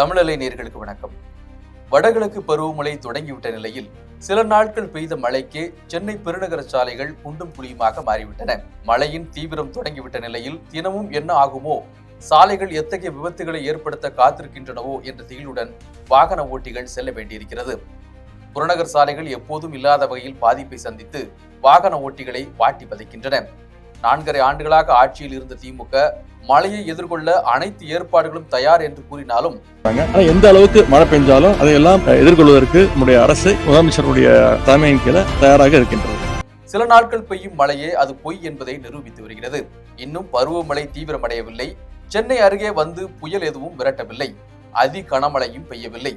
தமிழலை நேர்களுக்கு வணக்கம். வடகிழக்கு பருவமழை தொடங்கிவிட்ட நிலையில் சில நாட்கள் பெய்த மழைக்கே சென்னை பெருநகர சாலைகள் குண்டும் குழியுமாக மாறிவிட்டன. மழையின் தீவிரம் தொடங்கிவிட்ட நிலையில் தினமும் என்ன ஆகுமோ சாலைகள் எத்தகைய விபத்துகளை ஏற்படுத்த காத்திருக்கின்றனவோ என்ற திகிலுடன் வாகன ஓட்டிகள் செல்ல வேண்டியிருக்கிறது. புறநகர் சாலைகள் எப்போதும் இல்லாத வகையில் பாதிப்பை சந்தித்து வாகன ஓட்டிகளை வாட்டி பதைக்கின்றன. நான்கரை ஆண்டுகளாக ஆட்சியில் இருந்த திமுக மழையை எதிர்கொள்ள அனைத்து ஏற்பாடுகளும் தயார் என்று கூறினாலும் எந்த அளவுக்கு மழை பெஞ்சாலும் அதையெல்லாம் எதிர்கொள்வதற்கு நம்முடைய அரசு முதலமைச்சருடைய தலைமையின் கீழே தயாராக இருக்கின்றது. சில நாட்கள் பெய்யும் மழையே அது பொய் என்பதை நிரூபித்து வருகிறது. இன்னும் பருவமழை தீவிரமடையவில்லை. சென்னை அருகே வந்து புயல் எதுவும் விரட்டவில்லை. அதி கனமழையும் பெய்யவில்லை.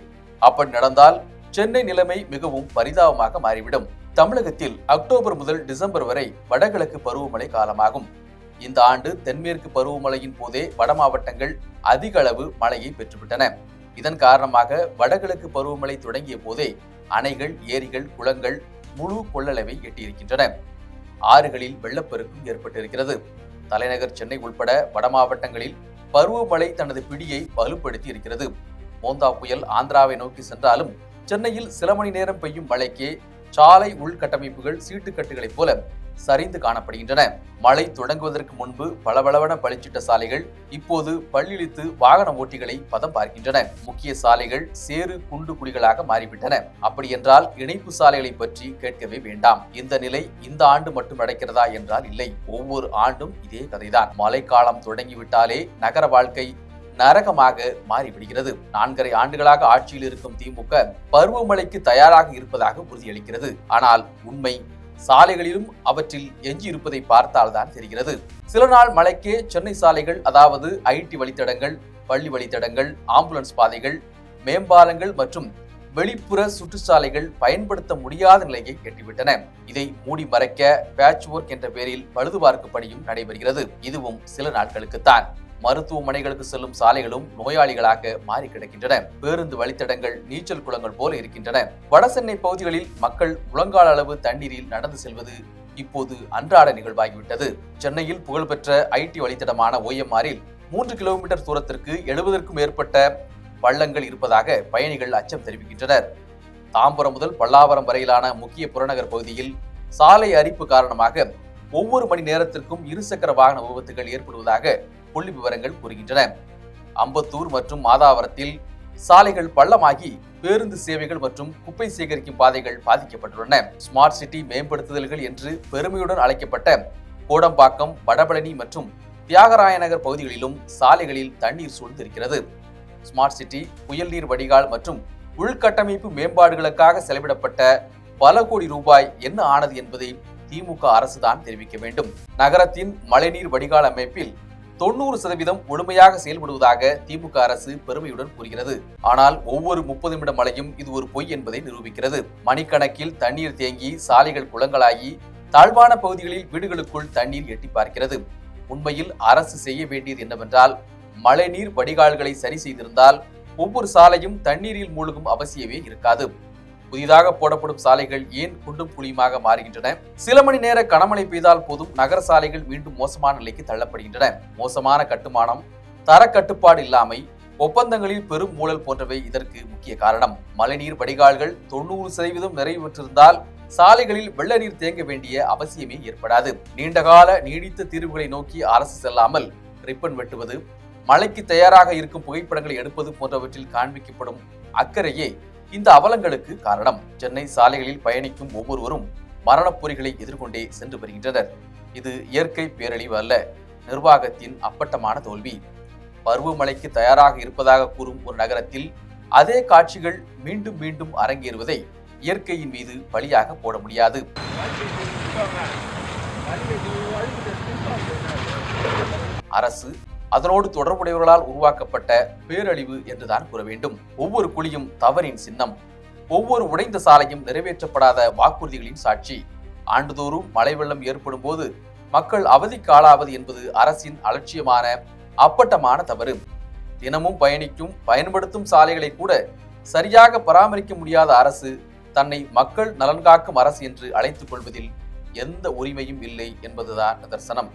அப்படி நடந்தால் சென்னை நிலைமை மிகவும் பரிதாபமாக மாறிவிடும். தமிழகத்தில் அக்டோபர் முதல் டிசம்பர் வரை வடகிழக்கு பருவமழை காலமாகும். இந்த ஆண்டு தென்மேற்கு பருவமழையின் போதே வட மாவட்டங்கள் அதிக அளவு மழையை பெற்றுவிட்டன. இதன் காரணமாக வடகிழக்கு பருவமழை தொடங்கிய போதே அணைகள் ஏரிகள் குளங்கள் முழு கொள்ளளவை எட்டியிருக்கின்றன. ஆறுகளில் வெள்ளப்பெருக்கும் ஏற்பட்டிருக்கிறது. தலைநகர் சென்னை உள்பட வட மாவட்டங்களில் பருவமழை தனது பிடியை வலுப்படுத்தி இருக்கிறது மோந்தா புயல் ஆந்திராவை நோக்கி சென்றாலும் சென்னையில் சில மணி நேரம் பெய்யும் மழைக்கே சாலை உள்கட்டமைப்புகள் சீட்டுக்கட்டுகளைப் போல சரிந்து காணப்படுகின்றன. மழை தொடங்குவதற்கு முன்பு பளபளவன பளிச்சிட்ட சாலைகள் இப்போது பள்ளிழித்து வாகன ஓட்டிகளை பதம் பார்க்கின்றன. முக்கிய சாலைகள் சேறு குண்டு குழிகளாக மாறிவிட்டன. அப்படியென்றால் இணைப்பு சாலைகளை பற்றி கேட்கவே வேண்டாம். இந்த நிலை இந்த ஆண்டு மட்டும் நடக்கிறதா என்றால் இல்லை. ஒவ்வொரு ஆண்டும் இதே கதைதான். மழைக்காலம் தொடங்கிவிட்டாலே நகர வாழ்க்கை நரகமாக மாறிவிடுகிறது. நான்கரை ஆண்டுகளாக ஆட்சியில் இருக்கும் திமுக பருவமழைக்கு தயாராக இருப்பதாக உறுதியளிக்கிறது. ஆனால் உண்மை சாலைகளிலும் அவற்றில் எஞ்சி இருப்பதை பார்த்தால்தான் தெரிகிறது. சில நாள் மழைக்கே சென்னை சாலைகள் அதாவது ஐடி வழித்தடங்கள் பள்ளி வழித்தடங்கள் ஆம்புலன்ஸ் பாதைகள் மேம்பாலங்கள் மற்றும் வெளிப்புற சுற்றுச்சாலைகள் பயன்படுத்த முடியாத நிலையை எட்டிவிட்டன. இதை மூடி மறைக்க பேட்ச் ஒர்க் என்ற பெயரில் பழுதுபார்க்கும் பணியும் நடைபெறுகிறது. இதுவும் சில நாட்களுக்குத்தான் மருத்துவமனைகளுக்கு செல்லும் சாலைகளும் நோயாளிகளாக மாறி கிடக்கின்றன. பேருந்து வழித்தடங்கள் நீச்சல் குளங்கள் போல இருக்கின்றன. வடசென்னை பகுதிகளில் மக்கள் முழங்கால் அளவு தண்ணீரில் நடந்து செல்வது இப்போது அன்றாட நிகழ்வாகிவிட்டது. சென்னையில் புகழ்பெற்ற ஐடி வழித்தடமான ஓஎம்ஆரில் மூன்று கிலோமீட்டர் தூரத்திற்கு எழுபதற்கும் மேற்பட்ட பள்ளங்கள் இருப்பதாக பயணிகள் அச்சம் தெரிவிக்கின்றனர். தாம்பரம் முதல் பல்லாவரம் வரையிலான முக்கிய புறநகர் பகுதியில் சாலை அரிப்பு காரணமாக ஒவ்வொரு மணி நேரத்திற்கும் இருசக்கர வாகன விபத்துகள் ஏற்படுவதாக புள்ளி விவரங்கள் கூறுகின்றன. அம்பத்தூர் மற்றும் மாதாவரத்தில் சாலைகள் பள்ளமாகி பேருந்து சேவைகள் மற்றும் குப்பை சேகரிக்கும் பாதைகள் பாதிக்கப்பட்டுள்ளன. ஸ்மார்ட் சிட்டி மேம்படுத்துதல்கள் என்று பெருமையுடன் அழைக்கப்பட்ட கோடம்பாக்கம் வடபழனி மற்றும் தியாகராய நகர் பகுதிகளிலும் சாலைகளில் தண்ணீர் சூழ்ந்திருக்கிறது. ஸ்மார்ட் சிட்டி புயல் நீர் வடிகால் மற்றும் உள்கட்டமைப்பு மேம்பாடுகளுக்காக செலவிடப்பட்ட பல கோடி ரூபாய் என்ன ஆனது என்பதை திமுக அரசுதான் தெரிவிக்க வேண்டும். நகரத்தின் மழைநீர் வடிகால் அமைப்பில் தொண்ணூறு சதவீதம் முழுமையாக செயல்படுவதாக திமுக அரசு பெருமையுடன் கூறுகிறது. ஆனால் ஒவ்வொரு முப்பது நிமிட மழையும் இது ஒரு பொய் என்பதை நிரூபிக்கிறது. மணிக்கணக்கில் தண்ணீர் தேங்கி சாலைகள் குளங்களாகி தாழ்வான பகுதிகளில் வீடுகளுக்குள் தண்ணீர் எட்டி பார்க்கிறது. உண்மையில் அரசு செய்ய வேண்டியது என்னவென்றால் மழைநீர் வடிகால்களை சரி செய்திருந்தால் ஒவ்வொரு சாலையும் தண்ணீரில் மூழ்கும் அவசியமே இருக்காது. புதிதாக போடப்படும் சாலைகள் ஏன் குண்டும் குழியுமாக மாறுகின்றன? சில மணி நேர கனமழை பெய்தால் போதும் நகர சாலைகள் மீண்டும் மோசமான நிலைக்கு தள்ளப்படுகின்றன. மோசமான கட்டுமானம் தர கட்டுப்பாடு இல்லாமை ஒப்பந்தங்களில் பெரும் ஊழல் போன்றவை இதற்கு முக்கிய காரணம். மழைநீர் வடிகால்கள் தொண்ணூறு சதவீதம் நிறைவு பெற்றிருந்தால் சாலைகளில் வெள்ள நீர் தேங்க வேண்டிய அவசியமே ஏற்படாது. நீண்டகால நீடித்த தீர்வுகளை நோக்கி அரசு செல்லாமல் ரிப்பன் வெட்டுவது மழைக்கு தயாராக இருக்கும் புகைப்படங்களை எடுப்பது போன்றவற்றில் காண்பிக்கப்படும் அக்கறையே இந்த அவலங்களுக்கு காரணம் சென்னை சாலைகளில் பயணிக்கும் ஒவ்வொருவரும் மரணப் பொறிகளை எதிர்கொண்டே சென்று வருகின்றனர். இது இயற்கை பேரழிவு அல்ல நிர்வாகத்தின் அப்பட்டமான தோல்வி. பருவமழைக்கு தயாராக இருப்பதாக கூறும் ஒரு நகரத்தில் அதே காட்சிகள் மீண்டும் மீண்டும் அரங்கேறுவதை இயற்கையின் மீது பழியாக போட முடியாது. அரசு அதனோடு தொடர்புடையவர்களால் உருவாக்கப்பட்ட பேரழிவு என்றுதான் கூற வேண்டும். ஒவ்வொரு குழியும் தவறின் சின்னம். ஒவ்வொரு உடைந்த சாலையும் நிறைவேற்றப்படாத வாக்குறுதிகளின் சாட்சி. ஆண்டுதோறும் மழை வெள்ளம் ஏற்படும் போது மக்கள் அவதிக்கு ஆளாவது என்பது அரசின் அலட்சியமான அப்பட்டமான தவறு. தினமும் பயணிக்கும் பயன்படுத்தும் சாலைகளை கூட சரியாக பராமரிக்க முடியாத அரசு தன்னை மக்கள் நலன் காக்கும் அரசு என்று அழைத்துக் கொள்வதில் எந்த உரிமையும் இல்லை என்பதுதான் நிதர்சனம்.